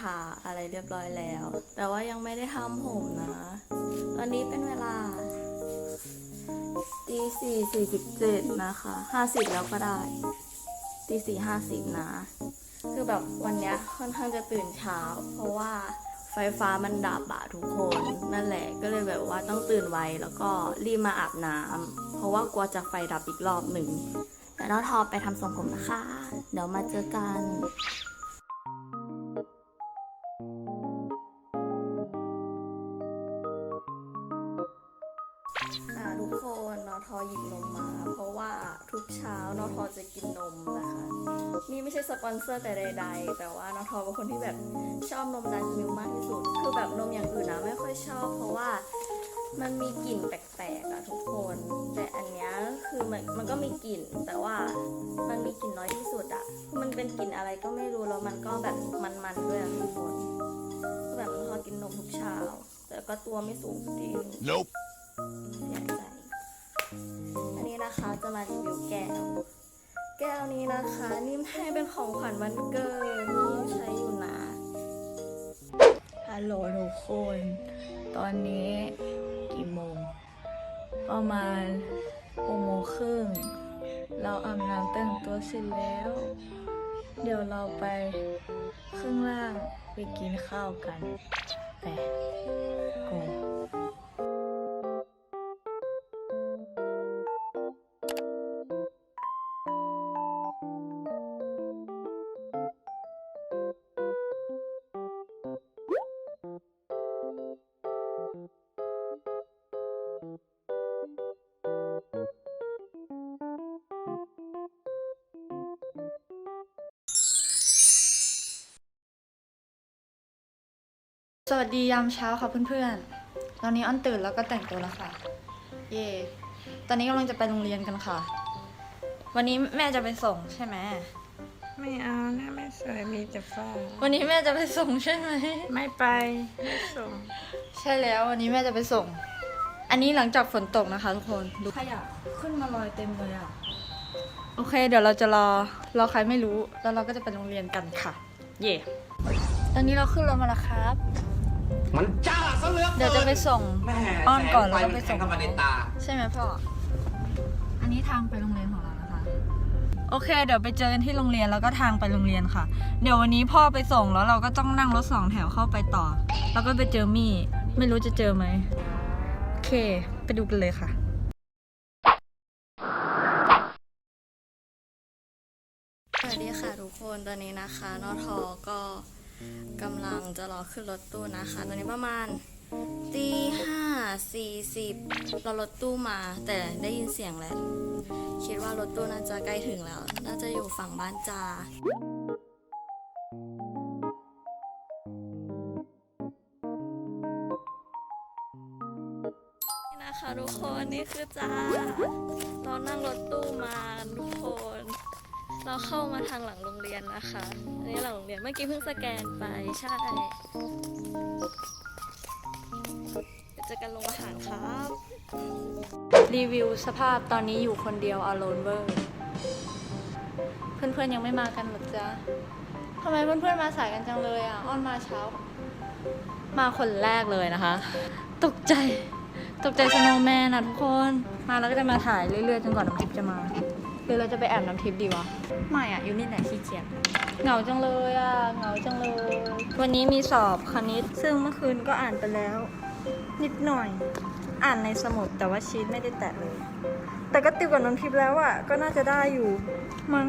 ทาอะไรเรียบร้อยแล้ว แต่ว่ายังไม่ได้ทำผมนะ ตอนนี้เป็นเวลาตีสี่สี่สิบเจ็ดนะคะห้าสิบแล้วก็ได้ตีสี่ห้าสิบนะ คือแบบวันนี้ค่อนข้างจะตื่นเช้า เพราะว่าไฟฟ้ามันดับอะทุกคนนั่นแหละก็เลยแบบว่าต้องตื่นไวแล้วก็รีบมาอาบน้ำเพราะว่ากลัวจะไฟดับอีกรอบหนึ่งแต่น้องทอไปทำทรงผมนะคะ เดี๋ยวมาเจอกัน อนเซอร์แต่ใด ๆ แต่ว่านอทอเป็นคนที่แบบชอบนมดันมิลมากที่สุด คือแบบนมอย่างอื่นนะไม่ค่อยชอบ เพราะว่ามันมีกลิ่นแปลกๆอะทุกคน แต่อันเนี้ยคือมันมันก็มีกลิ่น แต่ว่ามันมีกลิ่นน้อยที่สุดอะมันเป็นกลิ่นอะไรก็ไม่รู้แล้วมันก็แบบมันๆด้วยอะทุกคนคือแบบนอทอกินนมทุกเช้า แต่ก็ตัวไม่สูงจริง Nope. เสียใจอันนี้นะคะจะมารีวิวแก้ว แก้วนี้นะคะ นิ่มให้เป็นของขวัญวันเกิดนิ่มใช้อยู่นะฮัลโหลทุกคน ตอนนี้กี่โมง ประมาณหกโมงครึ่ง เราอาบน้ำแต่งตัวเสร็จแล้ว เดี๋ยวเราไปข้างล่างไปกินข้าวกันไป สวัสดียามเช้าค่ะเพื่อนๆ ตอนนี้อ้อนตื่นแล้วก็แต่งตัวแล้วค่ะ เย่ ตอนนี้กำลังจะไปโรงเรียนกันค่ะ วันนี้แม่จะไปส่งใช่ไหม ไม่เอานะไม่สวยมีแต่ฝ้าวันนี้แม่จะไปส่งใช่ไหม ไม่ไป ไม่ส่ง ใช่แล้ววันนี้แม่จะไปส่ง อันนี้หลังจากฝนตกนะคะทุกคนดูขยะขึ้นมาลอยเต็มเลยอะ โอเค เดี๋ยวเราจะรอรอใครไม่รู้ แล้วเราก็จะไปโรงเรียนกันค่ะ เย่ตอนนี้เราขึ้นรถมาแล้วครับ มันจ้าซะเหลือกิเดี๋ยวจะไปส่งแม่อ้อนก่อนแสแล้วก็งไปฟส่งแทเข้ามาในตาใช่ไหมพ่อ อันนี้ทางไปโรงเรียนของเรานะคะ โอเค เดี๋ยวไปเจอกันที่โรงเรียนแล้วก็ทางไปโรงเรียนค่ะ เดี๋ยววันนี้พ่อไปส่งแล้วเราก็ต้องนั่งรถสองแถวเข้าไปต่อ แล้วก็ไปเจอมี่ ไม่รู้จะเจอไหมโอ เค ไปดูกันเลยค่ะสวัสดีค่ะทุกคนตอนนี้นะคะนอทอก็กำลังจะรอขึ้นรถตู้นะคะ ตอนนี้ประมาณตีห้าสี่สิบรารถตู้มา แต่ได้ยินเสียงแล้ว คิดว่ารถตู้น่าจะใกล้ถึงแล้ว น่าจะอยู่ฝั่งบ้านจา นนี่คือจ้า เรานั่งรถตู้มาทุกคน เราเข้ามาทางหลังโรงเรียนนะคะ อันนี้หลังโรงเรียนเมื่อกี้เพิ่งสแกนไปใช่เจอกันโรงอาหารครับ รีวิวสภาพตอนนี้อยู่คนเดียวอ l โ n นเวอร์เพื่อนๆยังไม่มากันหรอจ๊ะทำไมเพื่อนๆมาสายกันจังเลยอะ อ้อนมาเช้า มาคนแรกเลยนะคะ ตกใจ ตกใจสโนว์แมนอะทุกคน มาแล้วก็จะมาถ่ายเรื่อยๆจนกว่าน้ำทิพย์จะมาหรือเราจะไปแอบน้ำทิพย์ดีวะ ไม่อะอยู่นี่แหละขี้เกียจเหงาจังเลยอะเหงาจังเลย วันนี้มีสอบคณิต ซึ่งเมื่อคืนก็อ่านไปแล้ว นิดหน่อย อ่านในสมุดแต่ว่าชีตไม่ได้แตะเลย แต่ก็ติวกับน้ำทิพย์แล้วอะก็น่าจะได้อยู่มั้ง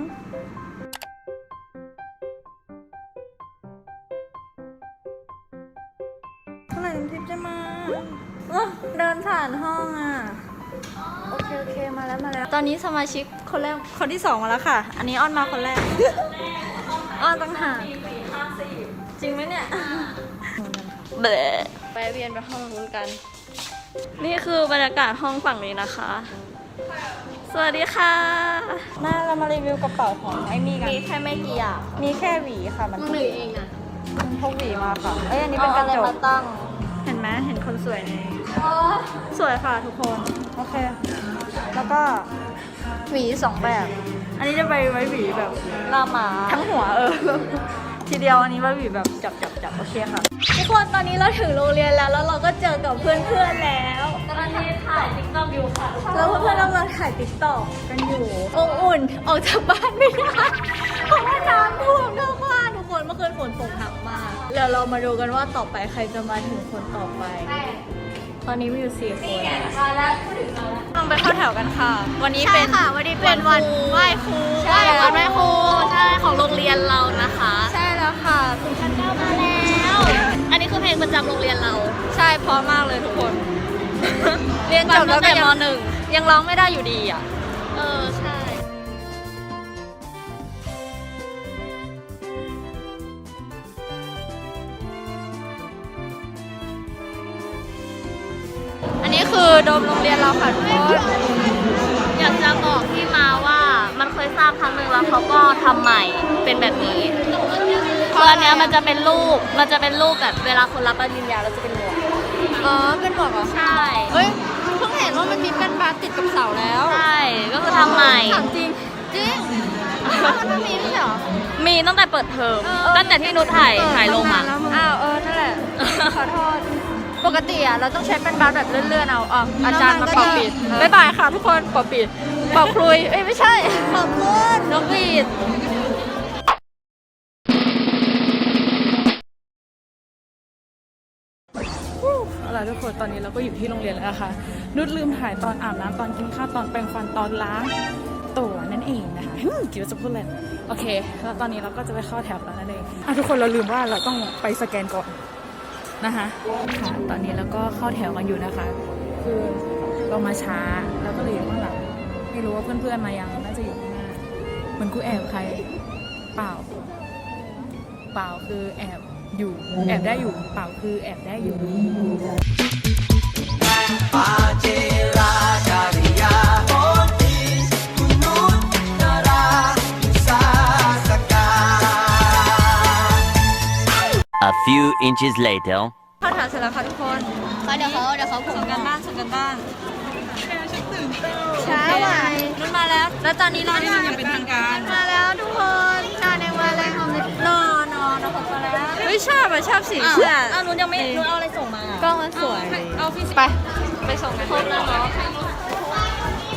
านห้องอะ โอเค โอเค มาแล้ว มาแล้ว ตอนนี้สมาชิกคนแรก คนที่สองมาแล้วค่ะ อันนี้อ้อนมาคนแรก อ้อนตั้งหากจริงไหมเนี่ยเบะไปเวียนไปห้องนู้นกัน นี่คือบรรยากาศห้องฝั่งนี้นะคะ สวัสดีค่ะ มาเรามารีวิวกระเป๋าของไอ้มี่กัน มีแค่ไม่กี่อย่าง มีแค่หวีค่ะ มันหนึ่งเองนะมันพกหวีมาค่ะ เอ้ยอันนี้เอาเป็นกอะระไรจกมาตั้งเห็น ไหมเห็นคนสวยในสวยค่ะทุกคน โอเค แล้วก็หวีสองแบบ อันนี้จะไปไว้หวีแบบหน้าหมาทั้งหัวเออ ทีเดียวอันนี้บาบีแบบจับจับจับโอเคค่ะทุกคนตอนนี้เราถึงโรงเรียนแล้วแล้วเราก็เจอกับเพื่อนเพื่อนๆแล้วตอนนี้ถ่ายติ๊กต็อกอยู่ค่ะแล้วเพื่อนๆกำลังถ่ายติ๊กต็อกกันอยู่องอุ่นออกจากบ้านไม่ได้เพราะว่าน้ำท่วมทั้งบ้านทุกคนเมื่อคืนฝนตกหนักมาก เดี๋ยวเรามาดูกันว่าต่อไปใครจะมาถึงคนต่อไป ตอนนี้มีอยู่สี่คนต้องไปเข้าแถวกันค่ะ วันนี้เป็นค่ะวันนี้เป็นวันไหว้ครูใช่วันแม่ครูใช่ของโรงเรียนเรานะคะ ใช่แล้วค่ะคุณชั้นเก้ามาแล้ว อันนี้คือเพลงประจำโรงเรียนเรา ใช่เพราะมากเลยทุกคน เรียนจบแล้วแต่ตั้งแต่ยังมหนึ่งยังร้องไม่ได้อยู่ดีอะ โดมโรงเรียนเราค่ะทุกคนอยากจะบอกที่มาว่ามันเคยสร้างครั้งหนึ่งแล้วเขาก็ทำใหม่เป็นแบบนี้คืออันเนี้ยมันจะเป็นรูปมันจะเป็นรูปแบบเวลาคนรับปริญญาแล้วจะเป็นหมวกอ๋อ เป็นบอกเหรอ ใช่เฮ้ยเพิ่งเห็นว่ามันมีเป็นบาสติดกับเสาแล้วใช่ก็คือทำใหม่ ถามจริง จริงมันไม่มีไม่ใช่เหรอ มีตั้งแต่เปิดเทอมตั้งแต่ที่นุชถ่ายถ่ายลงอะ อ้าว เออ นั่นแหละ ขอโทษ ปกติอะเราต้องใช้เป็นบาสแบบเลื่อนๆเอาอ๋ออาจารย์มาเป่าปิดบ๊ายบายค่ะทุกคนเป่าปิดเป่าคลุยเอ้ยไม่ใช่ขอบคุณนกหวีดเอาล่ะทุกคนตอนนี้เราก็อยู่ที่โรงเรียนแล้วนะคะนุชลืมถ่ายตอนอาบน้ำตอนกินข้าวตอนแปรงฟันตอนล้างตัวนั่นเองนะคะฮึ่มคิดว่าจะพูดเลยโอเค แล้วตอนนี้เราก็จะไปเข้าแถวแล้วนั่นเองอะทุกคนเราลืมว่าเราต้องไปสแกนก่อน นะคะค่ะตอนนี้แล้วก็เข้าแถวกันอยู่นะคะ คือเรามาช้าแล้วก็เลยอยู่ข้างหลังไม่รู้ว่าเพื่อนๆมายังน่าจะอยู่ข้างหน้าเหมือนกูแอบใคร เปล่า เปล่าคือแอบอยู่แอบได้อยู่ เปล่าคือแอบได้อยู่ few inches later. เข้าแถวเสร็จแล้วค่ะทุกคนเดี๋ยวเขาเดี๋ยวเขาผมส่งกันบ้านส่งกันบ้านใช่ไหมมันมาแล้ว แล้วตอนนี้เราเนี่ยยังเป็นทางการ มาแล้วทุกคนนอนยังมาแล้วนอนนอนนอนมาแล้วเฮ้ยชอบอะชอบสีเสื้ออ้าวนุชยังไม่นุชเอาอะไรส่งมาอะกล้องมันสวยเอาฟิสิกส์ไปไปส่งกันครบแล้วเนาะ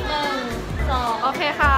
หนึ่งสองโอเคค่ะ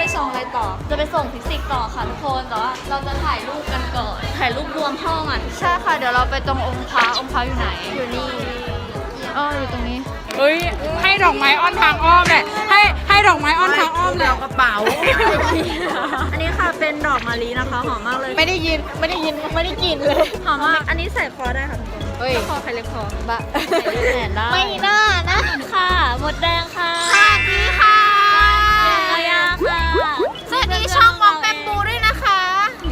ไปส่งอะไรต่อ จะไปส่งฟิสิกส์ต่อค่ะทุกคนแต่ว่าเราจะถ่ายรูปกันก่อน ถ่ายรูปรวมห้องอะใช่ค่ะ เดี๋ยวเราไปตรงองค์พระองค์พระอยู่ไหน อยู่นี่อ๋ออยู่ตรงนี้ เฮ้ย ให้ดอกไม้อ้อนทางอ้อมแหละ ให้ให้ดอกไม้อ้อนทางอ้อมแหละกระเป๋า อันนี้ค่ะเป็นดอกมะลินะคะหอมมากเลย ไม่ได้ยิน ไม่ได้ยิน ไม่ได้กินเลย หอมมาก อันนี้ใส่คอได้ค่ะทุกคนเฮ้ยคอใครเล็กคอบะแขนได้ไม่น่านะ ค่ะ หมดแดงค่ะสวัสดีค่ะ ช่องมองแปมบูด้วยนะคะ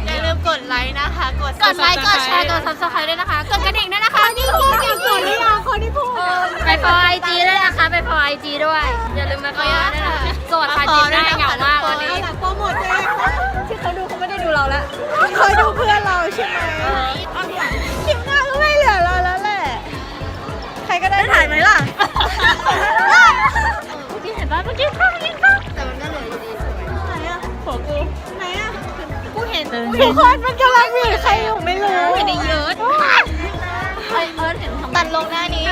อย่าลืมกดไลค์นะคะ กดกดไลค์กดแชร์กดซับสไครต์ด้วยนะคะกดกระดิ่งด้วยนะคะนี่พูดเก่งกดหรือยังคนที่พูดไปฟอไอจีด้วยนะคะ ไปฟอไอจีด้วย อย่าลืมไปฟอไอจีด้วยนะคะโสดค่ะจีบได้เหงามากวันนี้โปรโมทเลยที่เขาดูเขาไม่ได้ดูเราแล้วเขาดูเพื่อนเราใช่ไหมคลิปหน้าก็ไม่เหลือเราแล้วแหละใครก็ได้ถ่ายไหมล่ะเมื่อกี้เห็นป่ะเมื่อกี้ข้าวกินข้าวแต่มันก็เหลื หัวกูไหนอะกูเห็นทุกคนมันกำลังมีใครอยู่ไม่รู้เห็นในเยอะไอเอิร์ธเห็นทำตัดลงหน้านี้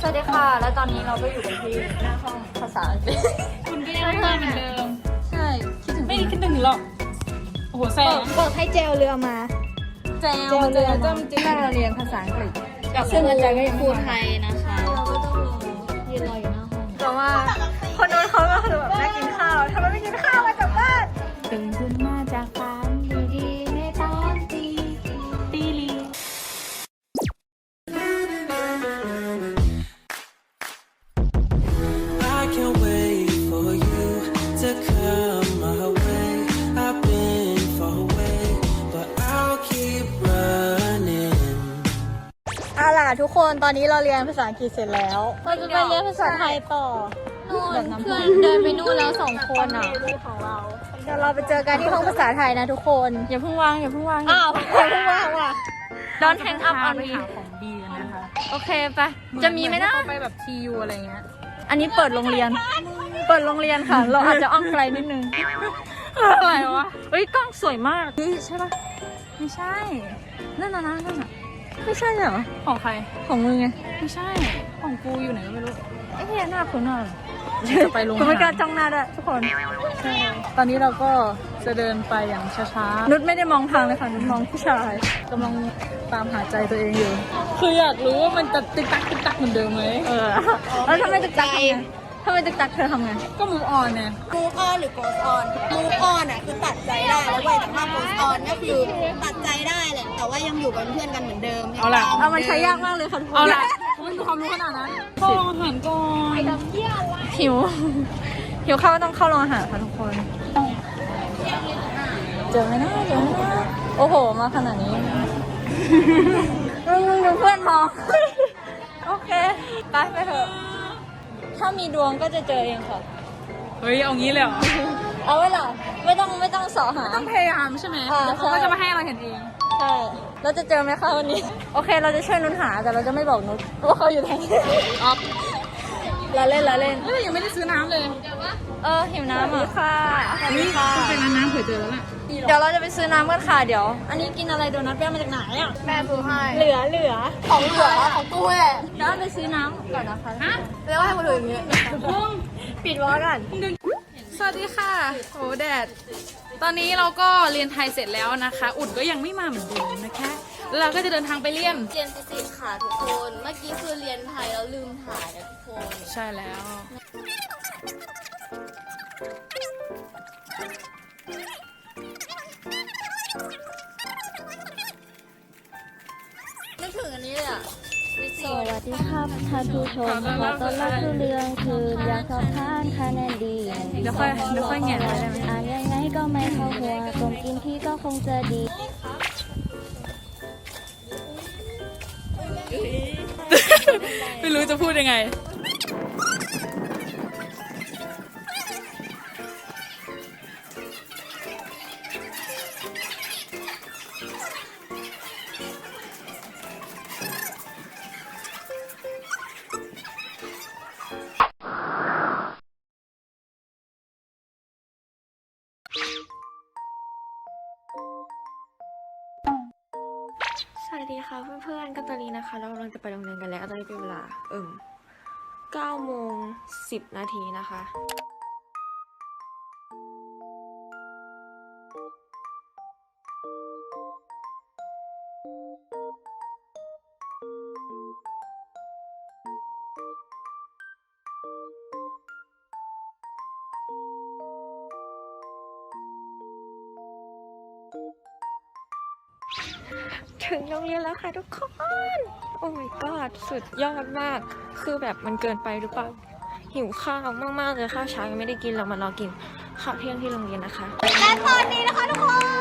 สวัสดีค่ะ แล้วตอนนี้เราก็อยู่กันที่หน้าห้องภาษาอังกฤษคุณก็ยังเพื่อนเหมือนเดิม ใช่ คิดถึงไม่ได้คิดถึงหรอก โอ้โหแซ่บอกให้เจลเรือมา แจวมันจะจ้ำจิ้มที่เราเรียนภาษาอังกฤษซึ่งอาจารย์ก็ยังครูไทยนะคะ เราก็ต้องรอยืนรออยู่หน้าห้อง แต่ว่า ทุกคนตอนนี้เราเรียนภาษาอังกฤษเสร็จแล้วเราจะไปเรียนภาษาไทยต่อแบบน้ำเพื่อนเดินไปนู่นแล้วสองคนอะเดี๋ยวเราไปเจอกันที่ห้องภาษาไทยนะทุกคนอย่าเพิ่งวางอย่าเพิ่งวางอ้าวอย่าเพิ่งว่างว่ะ Don't hang up on ไป me หาของดีกันนะคะโอเคไปจะมีไหมนะไปแบบทียูอะไรเงี้ยอันนี้เปิดโรงเรียน เปิดโรงเรียนค่ะ เราอาจจะอ้อมไกลนิดนึงอะไรวะเฮ้ยกล้องสวยมากนี่ใช่ปะไม่ใช่นั่นน่ะนะนั่นน่ะ ไม่ใช่เหรอ ของใคร ของมึงไงไม่ใช่ ของกูอยู่ไหนก็ไม่รู้ไอ้เหี้ยหน้าคุณหน่อยจะไปโรงคุณไม่กล้าอาหารจ้องหน้าด้วยทุกคนใช่ตอนนี้เราก็จะเดินไปอย่างช้านุชไม่ได้มองทางเลยค่ะ นุชมองผู้ชายๆกำลังตามหาใจตัวเองอยู่ คืออยากรู้ว่ามันจะติ๊กตักติ๊กตักเหมือนเดิมไหมเออ แล้วทำไมตึกตักทำไงทำไมตึกตักเธอทำไง ก็มูฟออนเนี่ย move on หรือ goes on move on อะคือตัดใจได้ แล้ววัยต่าง goes on ก็คือตัดใจได้ แหละแต่ว่ายังอยู่เป็นเพื่อนกันเหมือนเดิมเอาล่ะเอามันใช้ยากมากเลยค่ะทุกคนเอาล่ะไม่มีความรู้ขนาดนั้นเข้าโรงอาหารก่อนหิว หิวข้าวก็ต้องเข้าโรงอาหารค่ะทุกคน เจอไหมนะเจอไหมนะโอ้โห มาขนาดนี้มึงมึงดูเพื่อนมอง โอเค ไปไปเถอะ ถ้ามีดวงก็จะเจอเองค่ะ เฮ้ย เอางี้เลยเหรอเอาไว้ล่ะ ไม่ต้องไม่ต้องเสอหา ต้องพยายามใช่ไหมอ่าแล้วเขาก็ใช่จะมาให้เราเห็นเอง ใช่ เราจะเจอไหมคะวันนี้ โอเค เราจะช่วยนุนหาแต่เราจะไม่บอกนุชว่าเขาอยู่ทางไหนอ๊อฟเราเล่นเราเล่น เฮ้ยยังไม่ได้ซื้อน้ำเลยเออหิวน้ำอะค่ะสวัสดีค่ะเป็นร้านน้ำเผื่อเจอแล้วแหละเดี๋ยวเราจะไปซื้อน้ำกันค่ะเดี๋ยว อันนี้กินอะไรโดนัทแป้งมาจากไหนอะแม่ซื้อให้ เหลือเหลือของเหลือของกูแหละเดี๋ยวไปซื้อน้ำก่อนนะคะแล้วให้กูถืออย่างเงี้ยปิดวอลกัน สวัสดีค่ะโอ้แดด ตอนนี้เราก็เรียนไทยเสร็จแล้วนะคะ อุ่นก็ยังไม่มาเหมือนเดิมนะคะ แล้วเราก็จะเดินทางไปเรียน เรียนฟิสิกส์ค่ะทุกคน เมื่อกี้คือเรียนไทยแล้วลืมถ่ายนะทุกคน ใช่แล้ว นึกถึงอันนี้เลยอะ สวัสดีครับท่านผู้ชมขอต้อนรับสู่เรื่องคืนอยาสอบทานคะแนนดีเดี๋ยวค่อยเดี๋ยวค่อยแงะไว้ได้ไหม อ่านยังไงก็ไม่เข้าหัวกลมกินที่ก็คงจะดี ไม่รู้จะพูดยังไง เพื่อนๆ ก็ตอนนี้นะคะ เรากำลังจะไปโรงเรียนกันแล้วตอนนี้เป็นเวลาเอิ่ม9โมง10 นาทีนะคะ ถึงโรงเรียนแล้วค่ะทุกคน โอ้ my god สุดยอดมาก คือแบบมันเกินไปหรือเปล่า หิวข้าวมากๆเลยข้าวเช้ายังไม่ได้กินเรามารอกินข้าวเที่ยงที่โรงเรียนนะคะและตอนนี้นะคะทุกคน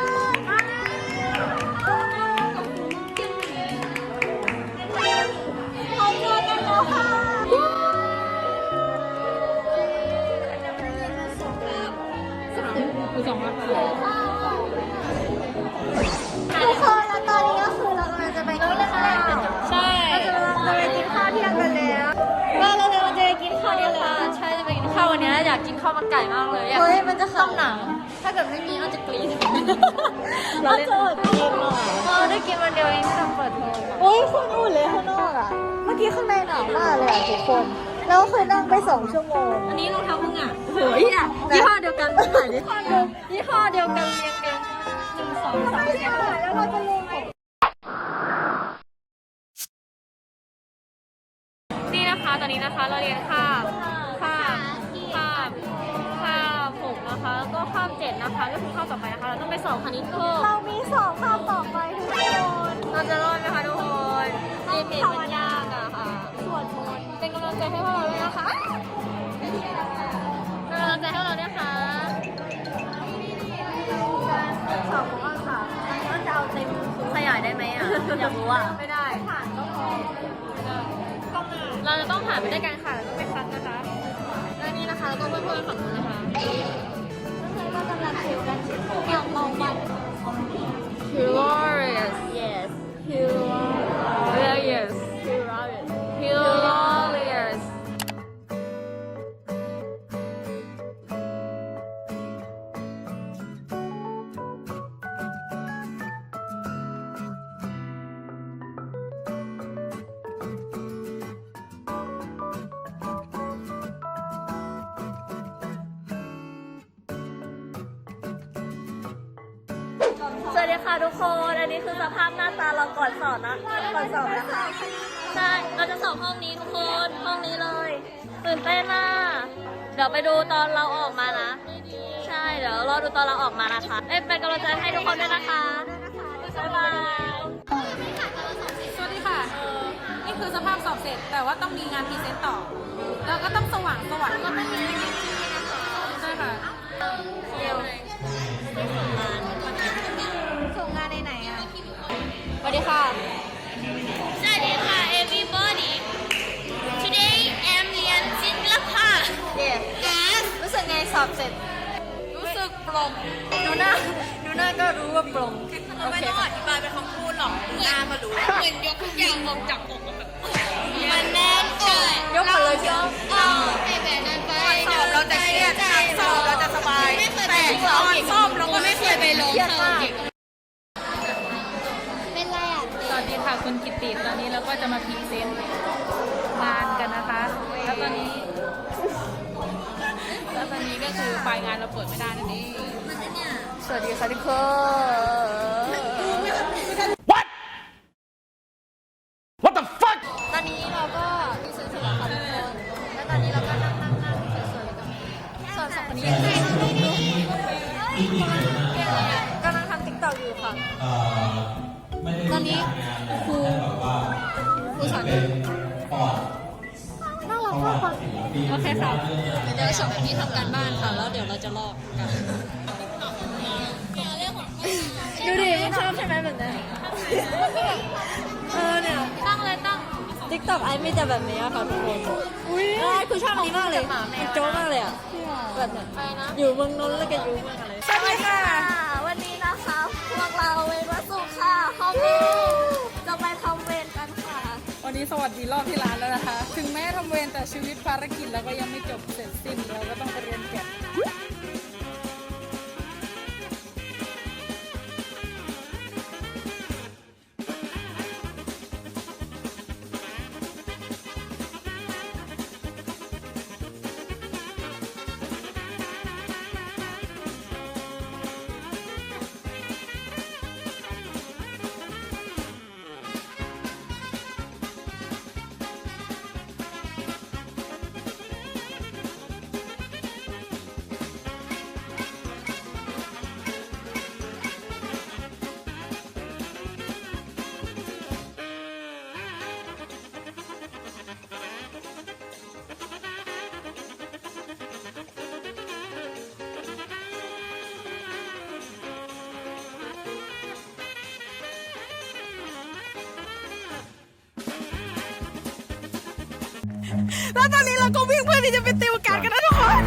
คือส อยากกินข้าวมันไก่มากเลยอยากเฮ้ยมันจะต้มหนัง ถ้าเกิดไม่มีก็จะกรี๊ดเราเล่นเกมหน่อยเออได้กินวันเดียวเองไม่ต้องเปิดเทอมอะโอ้ยคนอุ่นเลยข้างนอกอะ เมื่อกี้ข้างในหนาวมากเลยอะทุกคน แล้วเคยนั่งไปสองชั่วโมง อันนี้รองเท้ามึงอะโอ้ยอะยี่ห้อเดียวกันถ่ายดิยี่ห้อเดียวกันเรียงกันหนึ่งสองสามสี่ห้าแล้วเราจะลงของนี่นะคะตอนนี้นะคะเราเรียนคา แล้วก็คาบเจ็ดนะคะก็คือคาบต่อไปนะคะ เราต้องไปสอบคณิตเพิ่มเรามีสองข้าวต่อไปทุกคนเราจะรอดไหมคะทุกคนลิมิตมันยากอะค่ะสวดมนต์เป็นกำลังใจให้พวกเราด้วยนะคะเป็นกำลังใจให้พวกเราด้วยค่ะสองของอ้อนค่ะอันนี้อ้อนจะเอาเต็มขยายได้ไหมอะอยากรู้อะไม่ได้ผ่านก็พอผ่านไปด้วยกันค่ะแล้วก็ไปคัดนะคะแล้วนี่นะคะแล้วก็เพื่อนๆฝั่งนู้นนะคะ ก็ก สวัสดีค่ะทุกคน อันนี้คือสภาพหน้าตาเราก่อนสอบนะ ก่อนสอบนะคะ ใช่ เราจะสอบห้องนี้ทุกคน ห้องนี้เลยตื่นเต้นมากเดี๋ยวไปดูตอนเราออกมานะ ใช่ เดี๋ยวรอดูตอนเราออกมานะคะเอ้ยเป็นกำลังใจให้ทุกคนด้วยนะคะบ๊ายบายสวัสดีค่ะ นี่คือสภาพสอบเสร็จ แต่ว่าต้องมีงานพรีเซนต์ต่อ แล้วก็ต้องสว่างสว่างก็ต้องมี งานเราเปิดไม่ได้นั่นเองสวัสดีค่ะทุกคน เออเนี่ยตั้งเลยตั้ง ติ๊กต็อกไอมีแต่แบบนี้อะค่ะทุกคนอุ้ยคือชอบนี้มากเลยมันโจ๊กมากเลยอะแบบเนี่ยอยู่เมืองนนท์แล้วก็อยู่เมืองอะไรสวัสดีค่ะวันนี้นะคะพวกเราเวรวัสุค่ะห้องนี้จะไปทำเวรกันค่ะวันนี้สวัสดีรอบที่ร้านแล้วนะคะ ถึงแม้ทำเวรแต่ชีวิตภารกิจเราก็ยังไม่จบเสร็จสิ้นเราก็ต้องไปเรียนแกะ แล้วตอนนี้เราก็วิ่งเพื่อที่จะไปติวการกันนะทุกคน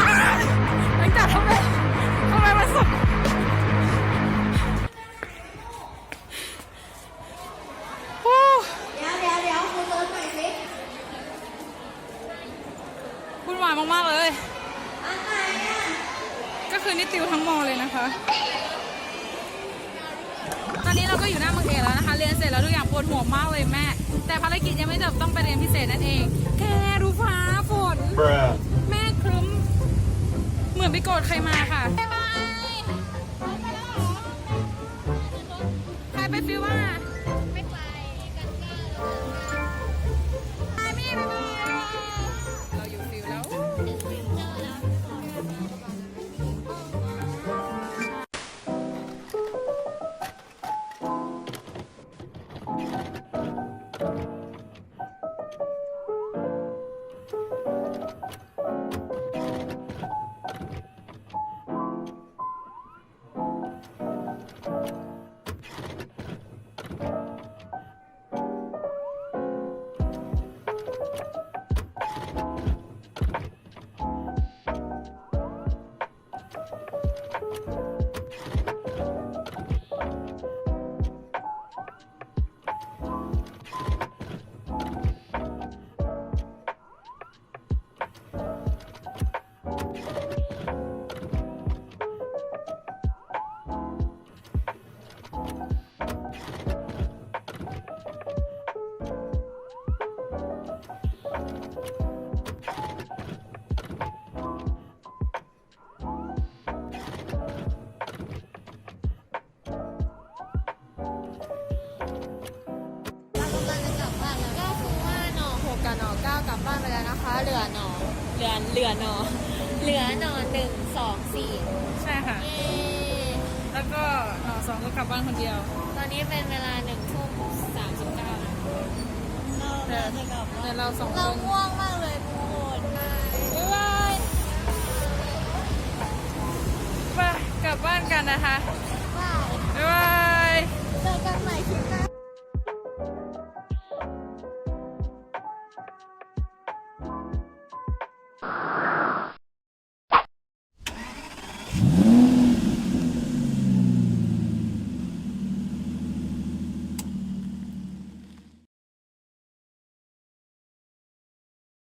อ้าวหลังจากทำไมทำไมมันสุดโอ้เดี๋ยวเดี๋ยวเดี๋ยวคุณเติร์นหน่อยสิวุ่นวายมากๆเลยก็คือนี่ติวทั้งมอเลยนะคะ ตอนนี้เราก็อยู่หน้าเมืองเอกแล้วนะคะ เรียนเสร็จแล้วทุกอย่างปวดหัวมากเลยแม่ แต่ภารกิจยังไม่จบต้องไปเรียนพิเศษนั่นเอง แกดูฟ้าฝน Bruh แม่ครึ้ม เหมือนไปโกรธใครมาค่ะใครไปฟิวว่า ไม่ไปกันก้ สองก็กลับบ้านคนเดียว ตอนนี้เป็นเวลาหนึ่งทุ่มสามสิบเก้าเราแจะกลับแต่เราสองคนเราง่วงมากเลยโมโหดบายบายไปกลับบ้านกันนะคะบายบาย เจอกันใหม่คลิปหน้า